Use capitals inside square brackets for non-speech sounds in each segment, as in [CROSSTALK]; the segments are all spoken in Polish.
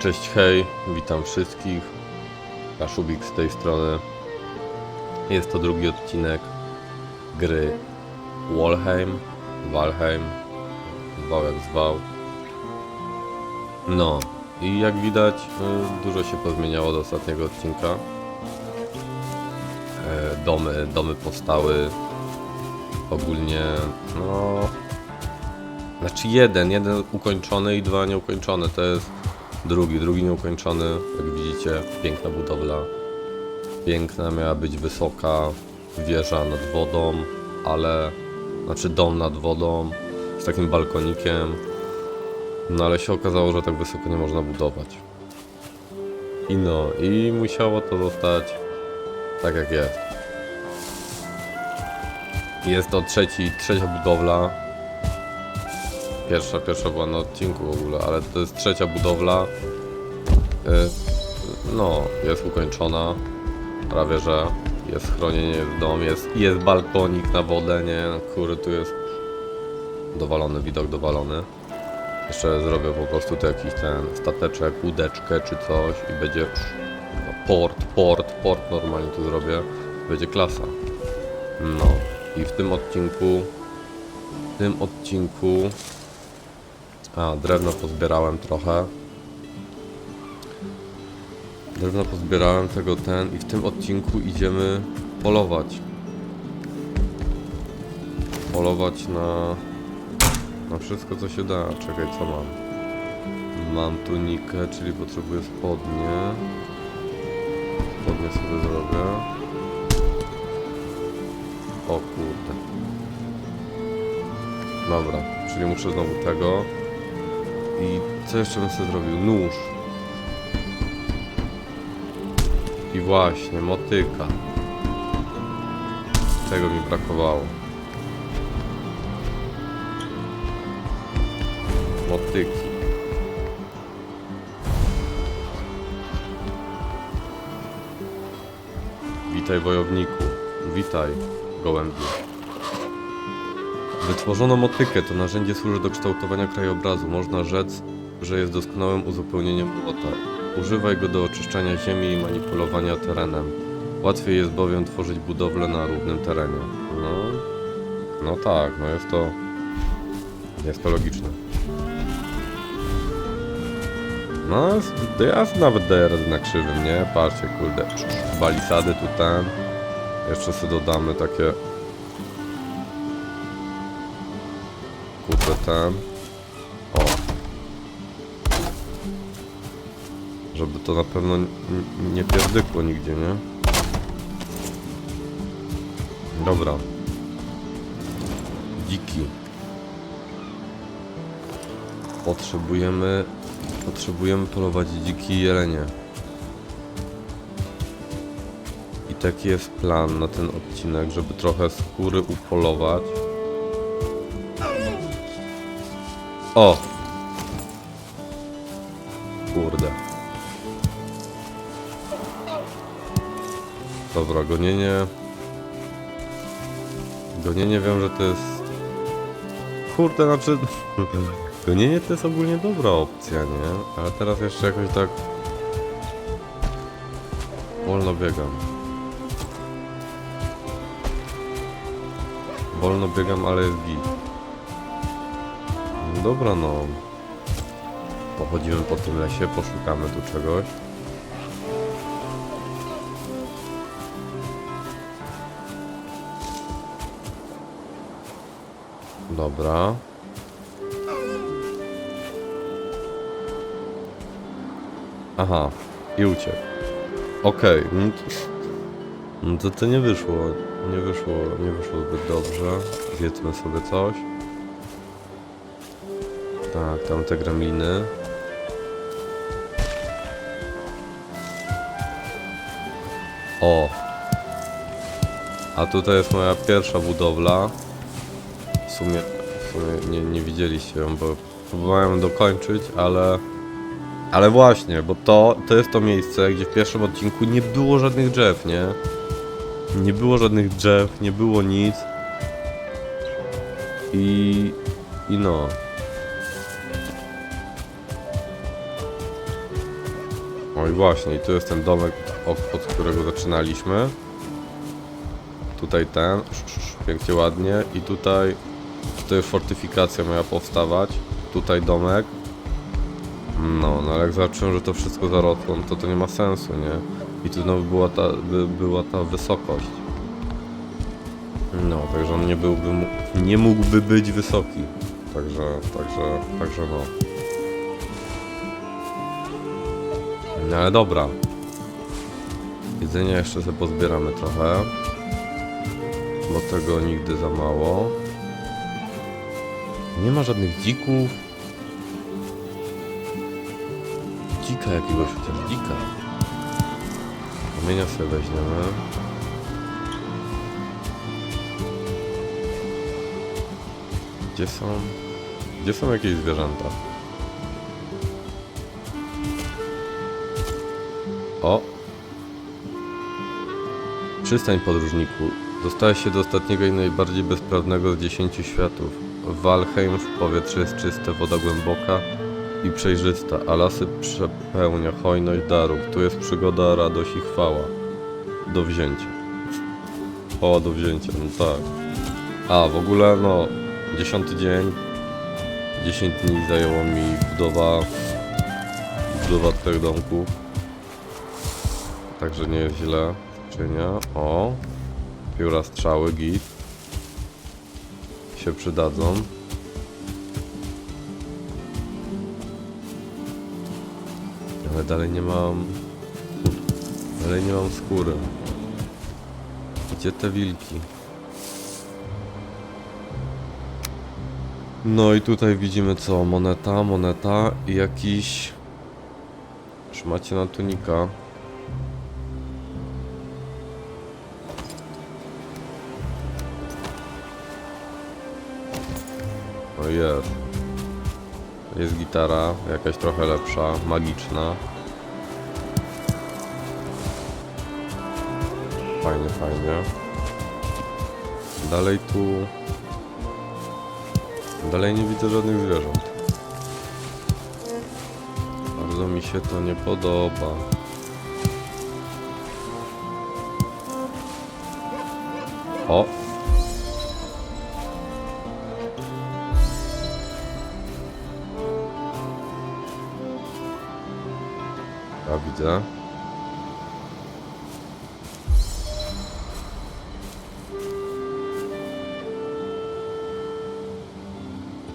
Cześć, hej, witam wszystkich. Kaszubik z tej strony. Jest to drugi odcinek gry Walheim, Valheim, zwał jak zwał. No, i jak widać, y, dużo się pozmieniało od ostatniego odcinka. E, Domy, domy powstały. Ogólnie, no. Znaczy jeden, jeden ukończony i dwa nieukończone. To jest drugi, drugi nieukończony. Jak widzicie, piękna budowla. Piękna, miała być wysoka wieża nad wodą, ale znaczy dom nad wodą z takim balkonikiem. No ale się okazało, że tak wysoko nie można budować. I no, i musiało to zostać tak jak jest. Jest to trzeci, trzecia budowla. Pierwsza, pierwsza była na odcinku w ogóle, ale to jest trzecia budowla. Y, No, jest ukończona. Prawie, że jest chronienie, jest dom, jest, jest balkonik na wodę, nie? Kurde, tu jest dowalony, widok dowalony. Jeszcze zrobię po prostu tu jakiś ten stateczek, łódeczkę czy coś i będzie port, port, port normalnie tu zrobię. Będzie klasa. No i w tym odcinku w tym odcinku a, drewno pozbierałem trochę. Drewno pozbierałem tego ten i w tym odcinku idziemy polować. Polować na na wszystko co się da. Czekaj, co mam? Mam tunikę, czyli potrzebuję spodnie. Spodnie sobie zrobię. O kurde. Dobra, czyli muszę znowu tego. I co jeszcze bym sobie zrobił? Nóż. I właśnie, motyka. Tego mi brakowało. Motyki. Witaj wojowniku. Witaj, gołębiu. Wytworzono motykę. To narzędzie służy do kształtowania krajobrazu. Można rzec, że jest doskonałym uzupełnieniem płota. Używaj go do oczyszczania ziemi i manipulowania terenem. Łatwiej jest bowiem tworzyć budowlę na równym terenie. No, no tak, no jest to... Jest to logiczne. No, ja nawet daję radę na krzywym, nie? Patrzcie, kurde, balisady tu ten. Jeszcze sobie dodamy takie Kurde ten. O. Żeby to na pewno nie pierdykło nigdzie, nie? Dobra. Dziki. Potrzebujemy... Potrzebujemy polować dziki jelenie. I taki jest plan na ten odcinek, żeby trochę skóry upolować. O! Kurde. Dobra, gonienie. Gonienie wiem, że to jest. Kurde, znaczy. [LAUGHS] Gonienie to jest ogólnie dobra opcja, nie? Ale teraz jeszcze jakoś tak. Wolno biegam. Wolno biegam, ale jest git. No Dobra, no. Pochodzimy po tym lesie, poszukamy tu czegoś. Dobra. Aha, i uciekł. Okej, no, to, no to to nie wyszło. Nie wyszło, nie wyszło zbyt dobrze. Zjedzmy sobie coś. Tak, tam te gremliny. O! A tutaj jest moja pierwsza budowla. W sumie, w sumie nie, nie widzieliście ją, bo próbowałem dokończyć, ale... Ale właśnie, bo to, to jest to miejsce, gdzie w pierwszym odcinku nie było żadnych drzew, nie? Nie było żadnych drzew, nie było nic. I... I no. O i właśnie, i tu jest ten domek, od, od którego zaczynaliśmy. Tutaj ten, pięknie, ładnie. I tutaj, tutaj już fortyfikacja miała powstawać. Tutaj domek. No, no ale jak zobaczyłem, że to wszystko zarosło, no to to nie ma sensu, nie? I tu znowu była ta, by, była ta wysokość. No, także on nie byłby, nie mógłby być wysoki. Także, także, także no. No ale dobra. Jedzenia jeszcze sobie pozbieramy trochę. Bo tego nigdy za mało. Nie ma żadnych dzików. Dzika jakiegoś chociaż dzika. Kamienia sobie weźmiemy. Gdzie są? Gdzie są jakieś zwierzęta? O! Przystań podróżniku. Dostałeś się do ostatniego i najbardziej bezprawnego z dziesięciu światów. Walheim w powietrze jest czyste, woda głęboka i przejrzysta, a lasy przepełnia hojność darów. Tu jest przygoda, radość i chwała. Do wzięcia. O, do wzięcia, no tak. A, w ogóle, no, dziesiąty dzień. 10 dni zajęło mi budowa budowa tych domków. Także nie jest źle. Skrzynia. O. Pióra strzały, git. Się przydadzą. Ale dalej nie mam... Dalej nie mam skóry. Gdzie te wilki? No i tutaj widzimy co? Moneta, moneta i jakiś... Trzymacie na tunika. Jest. Jest gitara, jakaś trochę lepsza, magiczna. Fajnie, fajnie. Dalej tu... Dalej nie widzę żadnych zwierząt. Bardzo mi się to nie podoba. O! Widzę.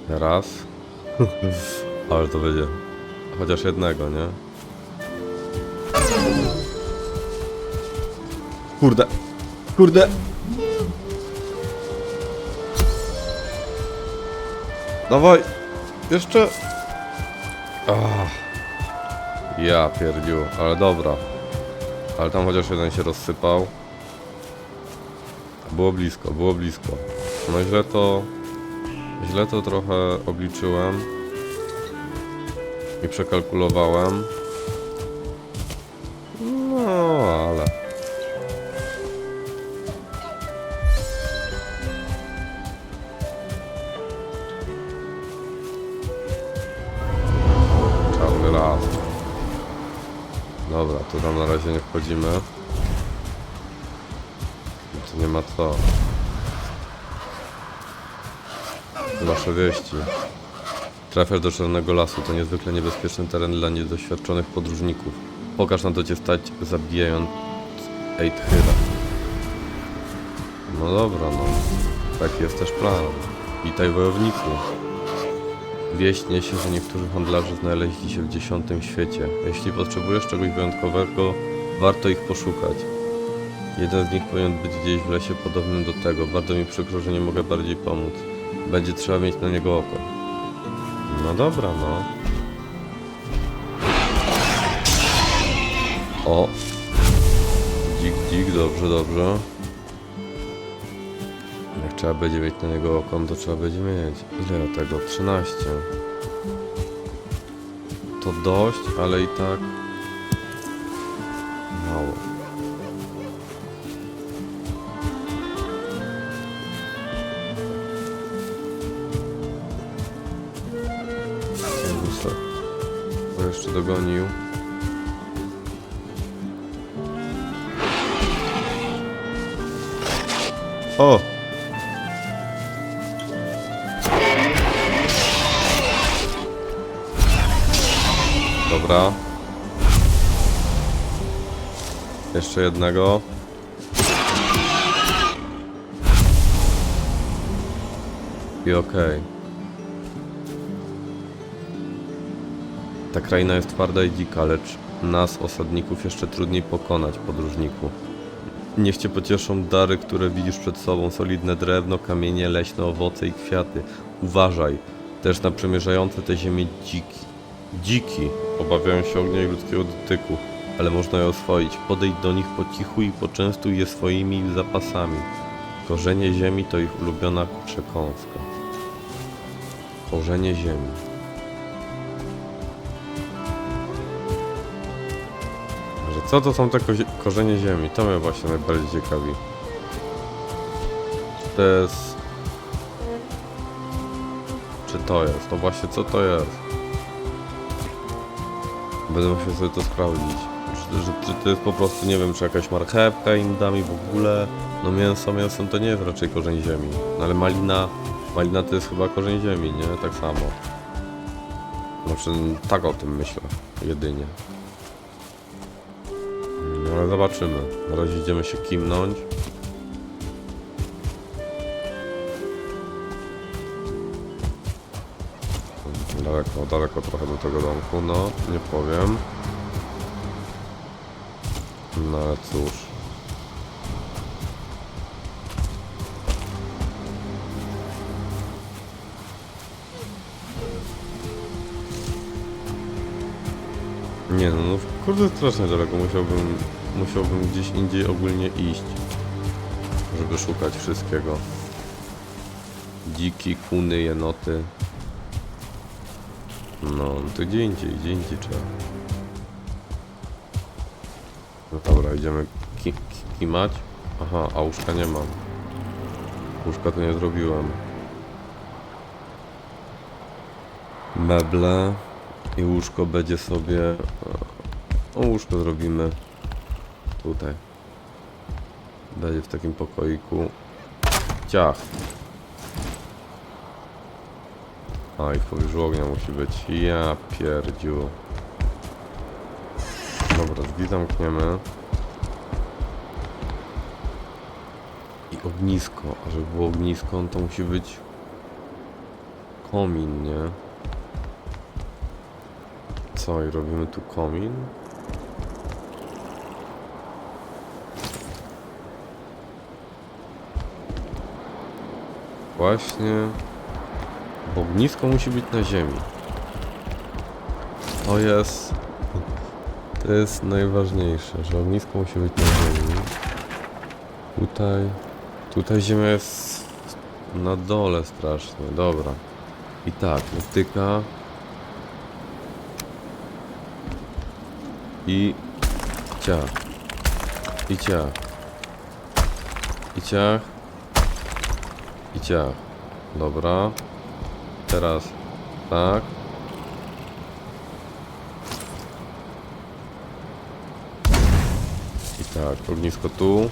Raz. [LAUGHS] Ale to będzie. Chociaż jednego, nie? Kurde. Kurde. Dawaj. Jeszcze. Ach. Ja pierdziu, ale dobra. Ale tam chociaż jeden się rozsypał. Było blisko, było blisko. No źle to... Źle to trochę obliczyłem. I przekalkulowałem. Wasze wieści. Trafiasz do Czarnego Lasu. To niezwykle niebezpieczny teren dla niedoświadczonych podróżników. Pokaż na to cię stać, zabijając Eidhyra. No dobra, no. Taki jest też plan. Witaj wojowniku. Wieść niesie, że niektórzy handlarze znaleźli się w dziesiątym świecie. Jeśli potrzebujesz czegoś wyjątkowego, warto ich poszukać. Jeden z nich powinien być gdzieś w lesie podobnym do tego. Bardzo mi przykro, że nie mogę bardziej pomóc. Będzie trzeba mieć na niego oko. No dobra, no. O! Dzik, dzik, dobrze, dobrze. Jak trzeba będzie mieć na niego oko, to trzeba będzie mieć. Ile tego? 13. To dość, ale i tak O! Dobra. Jeszcze jednego. I okej. Ta kraina jest twarda i dzika, lecz nas, osadników, jeszcze trudniej pokonać, podróżniku. Niech cię pocieszą dary, które widzisz przed sobą. Solidne drewno, kamienie, leśne owoce i kwiaty. Uważaj też na przemierzające te ziemię dziki. Dziki obawiają się ognia i ludzkiego dotyku, ale można je oswoić. Podejdź do nich po cichu i poczęstuj je swoimi zapasami. Korzenie ziemi to ich ulubiona przekąska. Korzenie ziemi. Co to są te kozie- korzenie ziemi? To mnie właśnie najbardziej ciekawi. Czy to jest... Czy to jest? No właśnie, co to jest? Będę musiał sobie to sprawdzić. Czy, czy to jest po prostu, nie wiem, czy jakaś marchewka im dam i w ogóle... No mięso, mięsem to nie jest raczej korzeń ziemi. No ale malina... Malina to jest chyba korzeń ziemi, nie? Tak samo. Znaczy, tak o tym myślę. Jedynie. Ale zobaczymy. Razie idziemy się kimnąć. Daleko, daleko trochę do tego domku, no, nie powiem. No ale cóż. Nie no, no kurde strasznie daleko, musiałbym, musiałbym gdzieś indziej ogólnie iść, żeby szukać wszystkiego. Dziki, kuny, jenoty. No, to gdzie indziej, gdzie indziej trzeba. No dobra, idziemy ki ki kimać. Aha, a łóżka nie mam. Łóżka tu nie zrobiłem. Meble i łóżko będzie sobie... O, łóżko zrobimy tutaj. Będzie w takim pokoiku. Ciach. A i w pobliżu ognia musi być. Ja pierdziu. Dobra, drzwi zamkniemy. I ognisko. A żeby było ognisko, to musi być komin, nie? Co, i robimy tu komin? Właśnie. Ognisko musi być na ziemi. To jest... To jest najważniejsze, że ognisko musi być na ziemi. Tutaj... Tutaj ziemia jest na dole strasznie. Dobra. I tak, motyka. I... Ciach. I ciach. I ciach. I ciach. Dobra. Teraz tak. I tak, ognisko tu.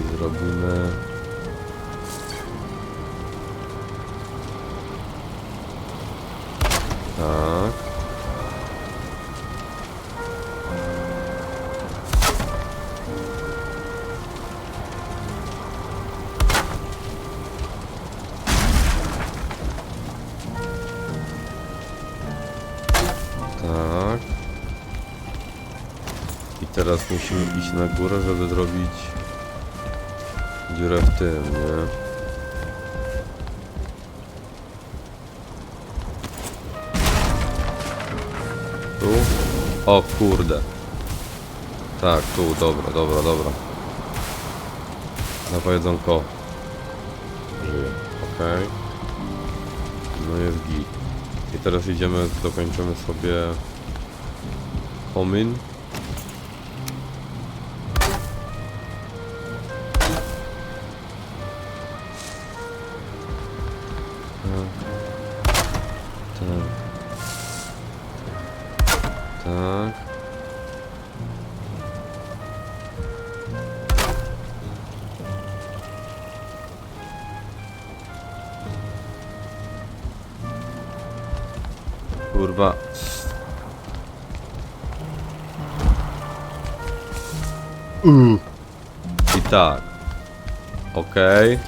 I zrobimy... musimy iść na górę, żeby zrobić dziurę w tym, nie? Tu? O kurde. Tak, tu, dobra, dobra, dobra. Na jedzonko. Żyje, okej. No jest git. I teraz idziemy, dokończymy sobie komin. Okej.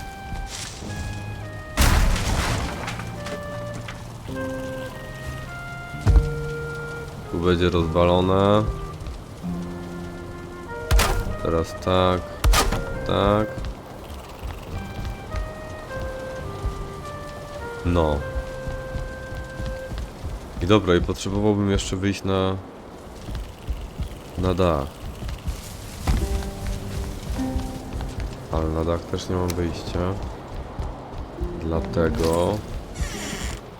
Tu będzie rozwalone. Teraz tak. Tak. No. I dobra, i potrzebowałbym jeszcze wyjść na... Na dach. Ale na dach też nie mam wyjścia. Dlatego...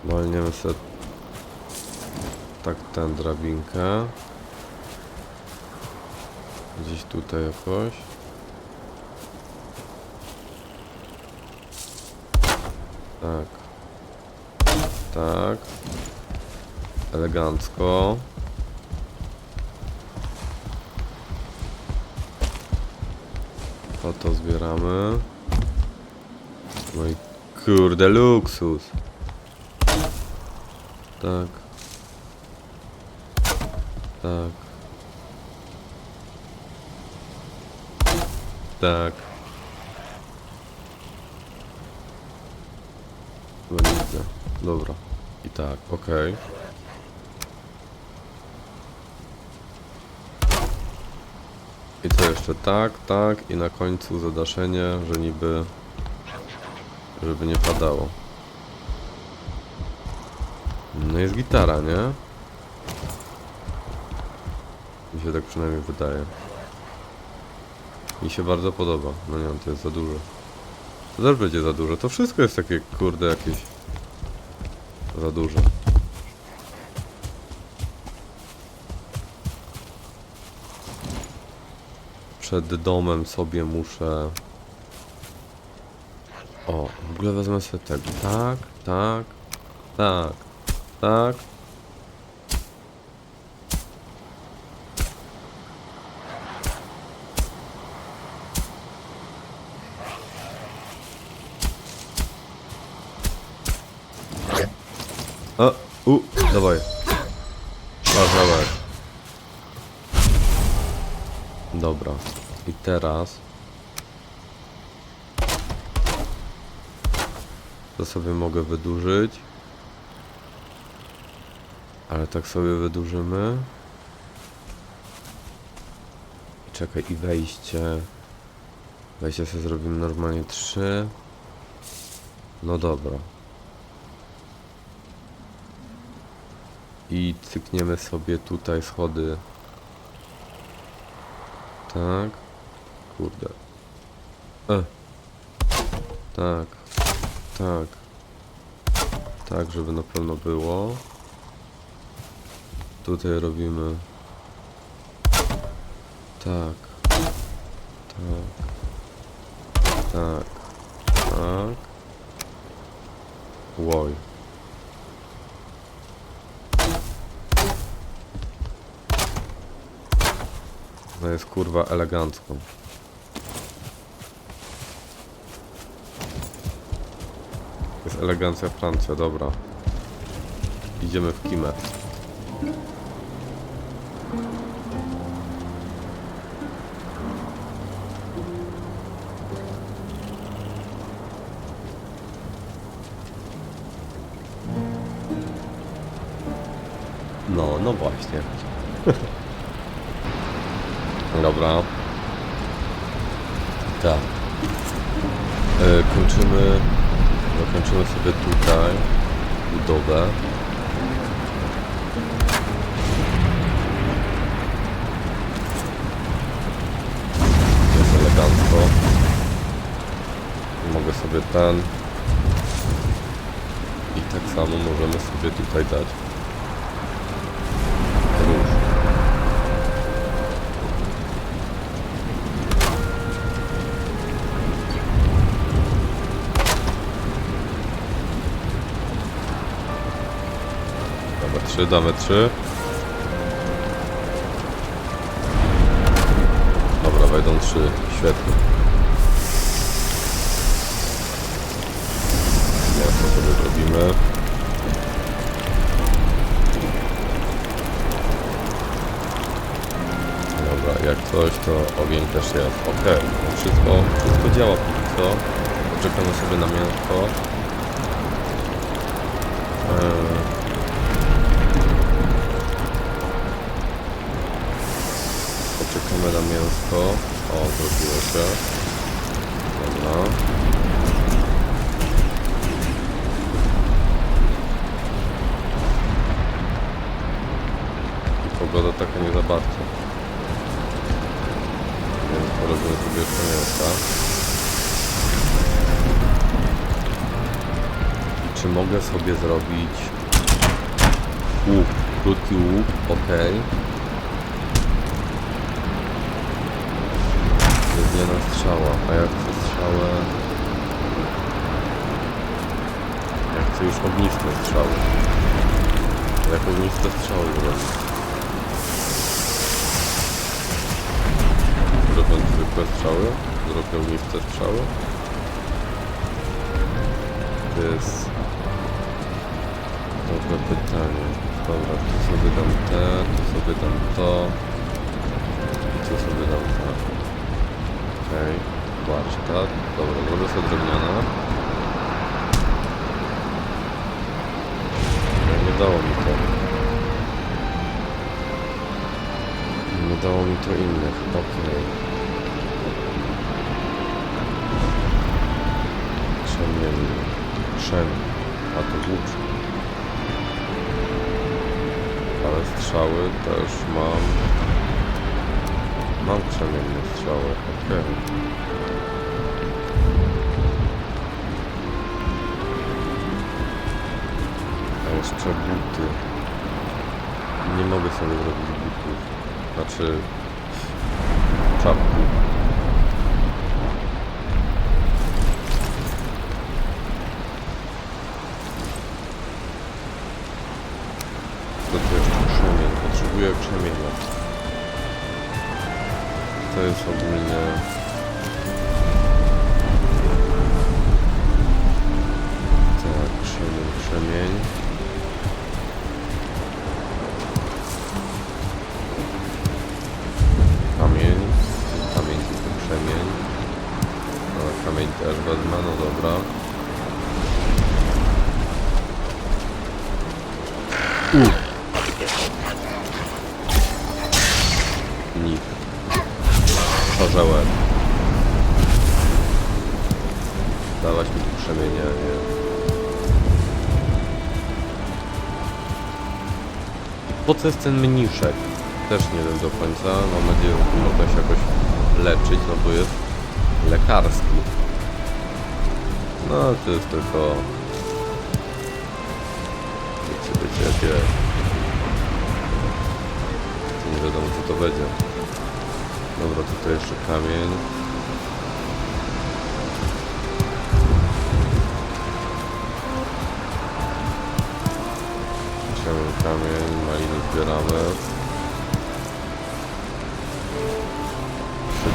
Walniemy sobie... Tak tę drabinkę. Gdzieś tutaj jakoś. Tak. Tak. Elegancko. To to zbieramy. No i kurde luksus. Tak. Tak. Tak. Widzę. Dobra. I tak, okej. I co jeszcze? Tak, tak i na końcu zadaszenie, że niby... Żeby nie padało. No jest gitara, nie? Mi się tak przynajmniej wydaje. Mi się bardzo podoba. No nie wiem, to jest za dużo. To też będzie za dużo. To wszystko jest takie, kurde, jakieś... Za dużo. Przed domem sobie muszę... O, w ogóle wezmę sobie tego. Tak, tak, tak, tak. O, u, dawaj. Masz, dawaj. Dobra. I teraz... To sobie mogę wydłużyć. Ale tak sobie wydłużymy. Czekaj, i wejście. Wejście sobie zrobimy normalnie 3. No dobra. I cykniemy sobie tutaj schody. Tak. Kurde. E. Tak. Tak. Tak, żeby na pewno było. Tutaj robimy. Tak. Tak. Tak. Tak. Łoj. No jest kurwa elegancką. Elegancja Francja, dobra. Idziemy w kimę. No, no właśnie. [LAUGHS] Dobra. Tak. E, kończymy. Zakończymy sobie tutaj budowę. Jest elegancko. Mogę sobie ten. I tak samo możemy sobie tutaj dać. trzy, damy trzy. Dobra, wejdą trzy, świetnie. Jasno sobie zrobimy. Dobra, jak coś to ogień też jest ok. No wszystko, wszystko działa póki co. Czekamy sobie na mięsko. Eee. Poczekamy na mięsko. O, zrobiło się. Dobra. Pogoda taka nie za bardzo. Więc porobimy sobie jeszcze mięsa. I czy mogę sobie zrobić łuk? Krótki łuk, ok. Jedna strzała, a jak chcę strzałę... Ja chcę już ogniste strzały. Jak ogniste strzały zrobić? Zrobię zwykłe strzały? Zrobię ogniste strzały? To jest... Dobre pytanie. Dobra, tu sobie dam te, tu sobie dam to. I tu sobie dam to. Okej, warsztat. Dobra, zrobię sobie drewniane. Nie dało mi to. Nie dało mi to innych. Okej. Krzemienny. Krzemień. A to włócznik. Ale strzały też mam. Mam krzemienne strzały, okej. A jeszcze buty. Nie mogę sobie zrobić butów. Znaczy... Czapki. Co tu jeszcze krzemień? Potrzebuję krzemienia. Nikt. Orzełem. Dałaś mi tu krzemienia, nie? Po co jest ten mniszek? Też nie wiem do końca. Mam nadzieję, że można się jakoś leczyć, no bo jest lekarski. No, to jest tylko... jakie... Nie wiadomo, co to będzie. Dobra, tutaj jeszcze kamień. Kamień, kamień, maliny zbieramy.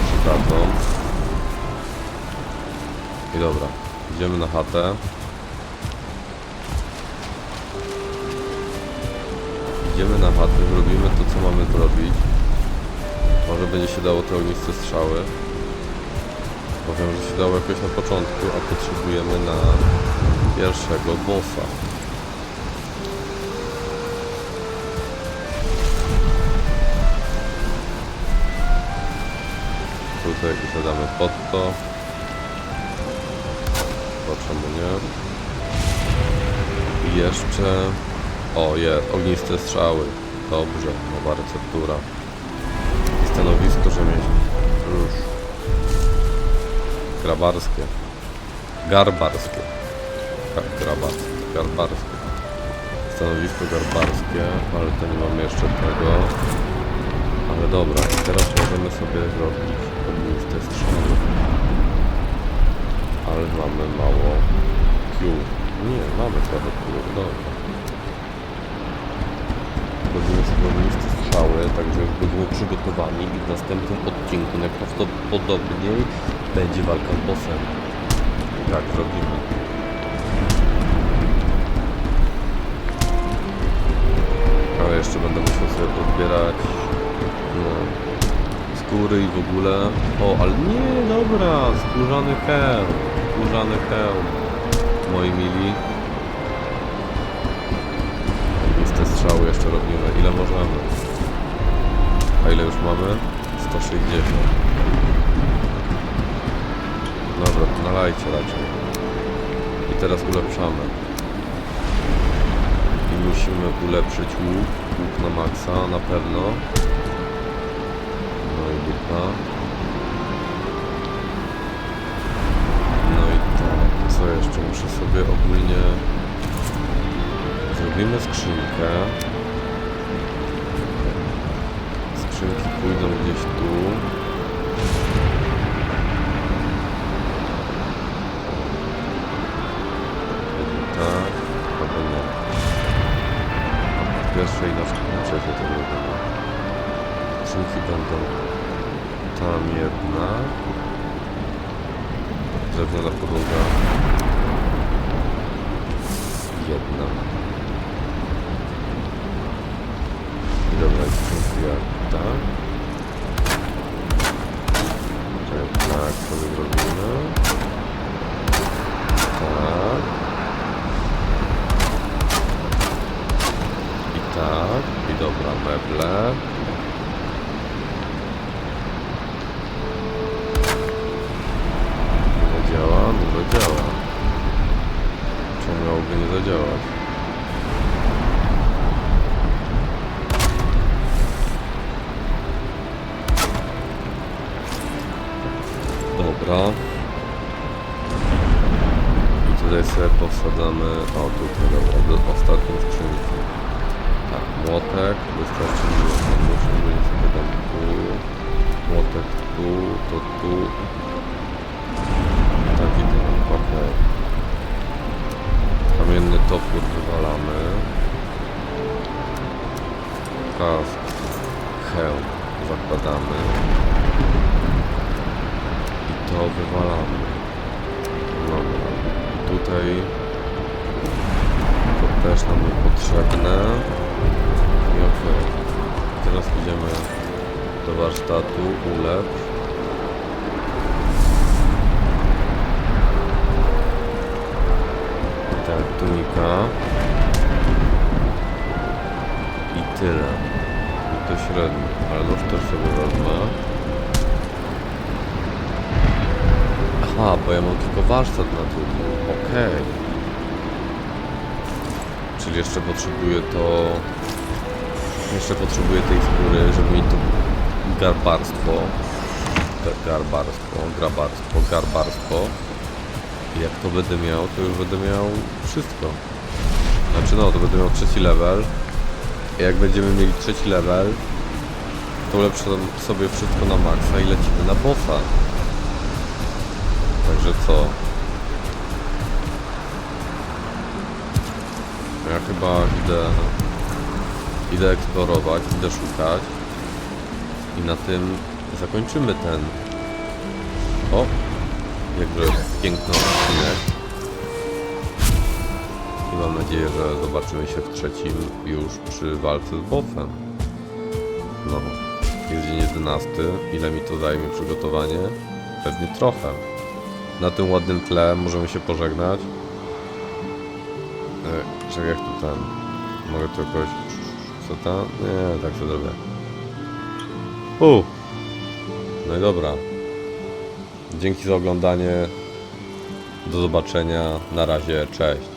Przydadzą. I dobra, idziemy na chatę. Idziemy na chatę, zrobimy to, co mamy zrobić. Może będzie się dało te ogniste strzały. Powiem, że się dało jakoś na początku, a potrzebujemy na pierwszego bossa. Tutaj zadamy pod to. To czemu nie? I jeszcze... O, jest, ogniste strzały. Dobrze, nowa receptura. Stanowisko rzemieślnicze. Już. Grabarskie. Garbarskie. Ga- Grabarskie. Garbarskie. Stanowisko garbarskie, ale to nie mamy jeszcze tego. Ale dobra, teraz możemy sobie zrobić ogniste strzały. Ale mamy mało Q. Nie, mamy trochę Q, dobra. Sobie ogniste strzały, także już będziemy przygotowani i w następnym odcinku najprawdopodobniej będzie walka z bossem. Tak zrobimy. Ale jeszcze będę musiał sobie podbierać no, skóry i w ogóle. O, ale nie, dobra, skórzany hełm. Skórzany hełm. Moi mili. Strzału jeszcze robimy. Ile możemy? A ile już mamy? 160. Dobra, nalajcie raczej. I teraz ulepszamy. I musimy ulepszyć łuk. Łuk na maksa, na pewno. No i dupa. No i tak, co jeszcze? Muszę sobie ogólnie... Zrobimy skrzynkę. Skrzynki pójdą gdzieś tu. Tak, albo nie. Pierwszej na trzeciej to nie będzie. Skrzynki będą tam jedna. Drewniana podłoga. Jedna. I dobra, i skrzynki tak. Czekaj, tak sobie zrobimy. Tak. I tak. I dobra, meble. Wywalamy. I tutaj to też nam niepotrzebne. I okej. Teraz idziemy do warsztatu, ulepsz. Tak, tunika. I tyle. I to średnio. Ale nóż też sobie wezmę. Aha, bo ja mam tylko warsztat na drugim. Okej. Czyli jeszcze potrzebuję to... Jeszcze potrzebuję tej skóry, żeby mieć to garbarstwo. Ga- Garbarstwo, grabarstwo, garbarstwo. I jak to będę miał, to już będę miał wszystko. Znaczy no, to będę miał trzeci level. I jak będziemy mieli trzeci level, to ulepszę sobie wszystko na maksa i lecimy na bossa. Także co? Ja chyba idę... Idę eksplorować, idę szukać. I na tym zakończymy ten... O! Jakże piękny odcinek. I mam nadzieję, że zobaczymy się w trzecim już przy walce z bossem. No, jest dzień 11. Ile mi to zajmie przygotowanie? Pewnie trochę. Na tym ładnym tle możemy się pożegnać. E, Czekaj, jak tu ten... Mogę tu jakoś... Co tam? Nie, tak się zrobię. U. No i dobra. Dzięki za oglądanie. Do zobaczenia. Na razie. Cześć.